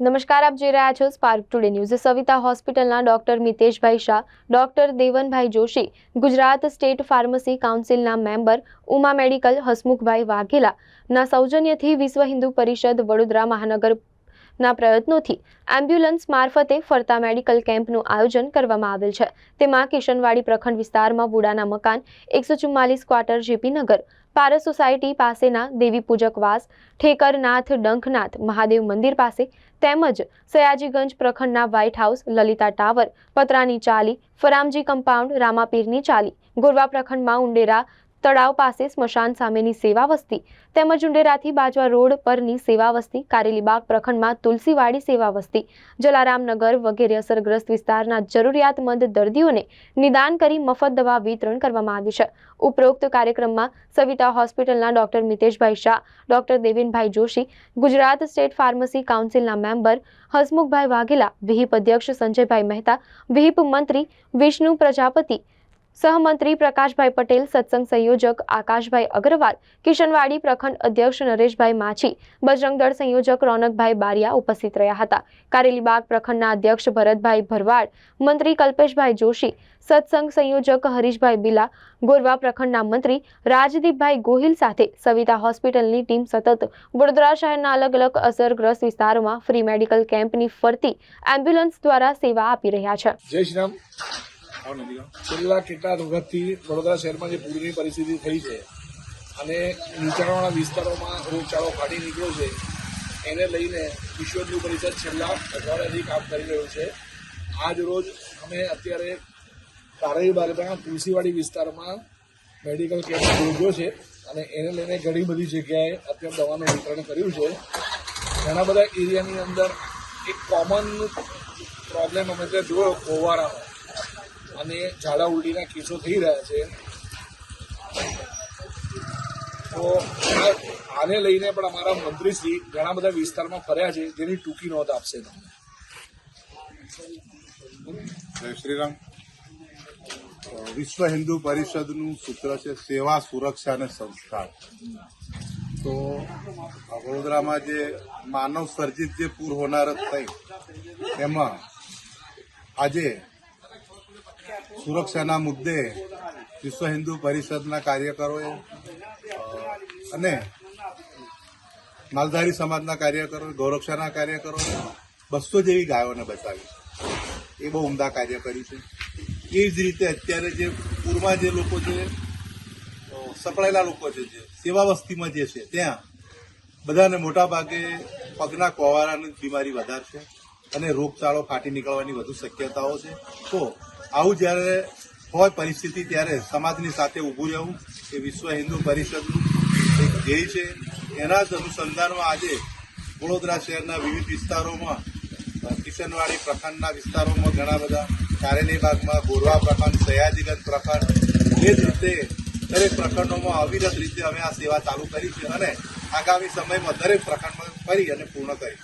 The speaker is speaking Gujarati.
નમસ્કાર, આપ જોઈ રહ્યા છો સ્પાર્ક ટુડે ન્યૂઝ સવિતા હોસ્પિટલના doctor Miteshbhai Shah, doctor Devanbhai Joshi, Gujarat state pharmacy કાઉન્સિલના member Uma medical Hasmukhbhai વાઘેલાના સૌજન્યથી વિશ્વ હિન્દુ પરિષદ વડોદરા મહાનગરના પ્રયત્નોથી એમ્બ્યુલન્સ મારફતે ફરતા મેડિકલ કેમ્પનું આયોજન કરવામાં આવેલ છે. તેમાં કિશનવાડી પ્રખંડ વિસ્તારમાં વુડાના મકાન, એકસો ચુમ્માલીસ ક્વાર્ટર જેપી નગર, પારસ સોસાયટી પાસેના દેવી પૂજકવાસ ઠેકરનાથ, ડંખનાથ, મહાદેવ મંદિર પાસે તેમજ સયાજીગંજ પ્રખંડના વ્હાઇટ હાઉસ, લલિતા ટાવર, પતરાની ચાલી, ફરામજી કમ્પાઉન્ડ, રામાપીરની ચાલી, ગોરવા પ્રખંડમાં ઉંડેરા તળાવ પાસે સ્મશાન સામેની સેવા વસ્તી તેમજ ઉંડેરાથી બાજવા રોડ પરની સેવા વસ્તી કારેલીબાગ પ્રખંડમાં તુલસીવાડી સેવા વસ્તી જલારામનગર વગેરે અસરગ્રસ્ત વિસ્તારના જરૂરિયાતમંદ દર્દીઓને નિદાન કરી મફત દવા વિતરણ કરવામાં આવ્યું છે. ઉપરોક્ત કાર્યક્રમમાં સવિતા હોસ્પિટલના doctor Miteshbhai Shah, doctor Devinbhai Joshi, Gujarat state pharmacy કાઉન્સિલના member Hasmukhbhai Vaghela, વિહિપ અધ્યક્ષ સંજયભાઈ મહેતા, વિહિપ મંત્રી વિષ્ણુ પ્રજાપતિ સહમંત્રી પ્રકાશભાઈ પટેલ, સત્સંગ સંયોજક આકાશભાઈ અગ્રવાલ, કિશનવાડી પ્રખંડ અધ્યક્ષ નરેશભાઈ માછી, બજરંગ દળ સંયોજક રોનકભાઈ બારિયા ઉપસ્થિત રહ્યા હતા. કારેલીબાગ પ્રખંડના અધ્યક્ષ ભરતભાઈ ભરવાડ, મંત્રી કલ્પેશભાઈ જોશી, સત્સંગ સંયોજક હરીશભાઈ બિલા, ગોરવા પ્રખંડના મંત્રી રાજદીપભાઈ ગોહિલ સાથે સવિતા હોસ્પિટલની ટીમ સતત વડોદરા શહેરના અલગ અલગ અસરગ્રસ્ત વિસ્તારોમાં ફ્રી મેડિકલ કેમ્પની ફરતી એમ્બ્યુલન્સ દ્વારા સેવા આપી રહ્યા છે. છેલ્લા કેટલા વખતથી વડોદરા શહેરમાં જે પૂરની પરિસ્થિતિ થઈ છે અને નીચાણવાળા વિસ્તારોમાં રોગચાળો ફાટી નીકળ્યો છે, એને લઈને વિશ્વ પરિષદ છેલ્લા અઠવાડિયાથી કામ કરી રહ્યું છે. આજ રોજ અમે અત્યારે કારેલીબાગના તુલસીવાડી વિસ્તારમાં મેડિકલ કેમ્પ યોજ્યો છે અને એને લઈને ઘણી બધી જગ્યાએ અત્યારે દવાનું વિતરણ કર્યું છે. ઘણા બધા એરિયાની અંદર એક કોમન પ્રોબ્લેમ અમે ત્યાં જોયો કોવારાનો અને ઝાડા ઉલટીના કેસો થઈ રહ્યા છે. તો આને લઈને પણ અમારા મંત્રીશ્રી ઘણા બધા વિસ્તારમાં ફર્યા છે, જેની ટૂંકી નોંધ આપશે તમને. જય શ્રીરામ. વિશ્વ હિન્દુ પરિષદનું સૂત્ર છે, સેવા સુરક્ષા અને સંસ્કાર તો વડોદરામાં જે માનવ સર્જિત જે પૂર હોનારત થઈ, એમાં આજે સુરક્ષાના મુદ્દે વિશ્વ હિન્દુ પરિષદના કાર્યકરોએ અને માલધારી સમાજના કાર્યકરો ગૌરક્ષાના કાર્યકરો બસો જેવી ગાયોને બચાવી એ બહુ ઉમદા કાર્ય કર્યું છે. એ જ રીતે અત્યારે જે પૂરમાં જે લોકો છે સપડાયેલા લોકો છે, જે સેવા વસ્તીમાં જે છે, ત્યાં બધાને મોટા ભાગે પગના કોવારાની બીમારી વધારે છે અને રોગચાળો ફાટી નીકળવાની વધુ શક્યતાઓ છે. તો આવું જ્યારે હોય પરિસ્થિતિ ત્યારે સમાજની સાથે ઊભું રહેવું એ વિશ્વ હિન્દુ પરિષદનું એક ધ્યેય છે. એના જ અનુસંધાનમાં આજે વડોદરા શહેરના વિવિધ વિસ્તારોમાં કિશનવાડી પ્રખંડના વિસ્તારોમાં ઘણા બધા કારેલી બાગમાં, ગોરવા પ્રખંડ, સયાજીગંજ પ્રખંડ એ જ રીતે દરેક પ્રખંડોમાં અવિરત રીતે અમે આ સેવા ચાલુ કરી છે અને આગામી સમયમાં દરેક પ્રખંડમાં ફરી અને પૂર્ણ કરી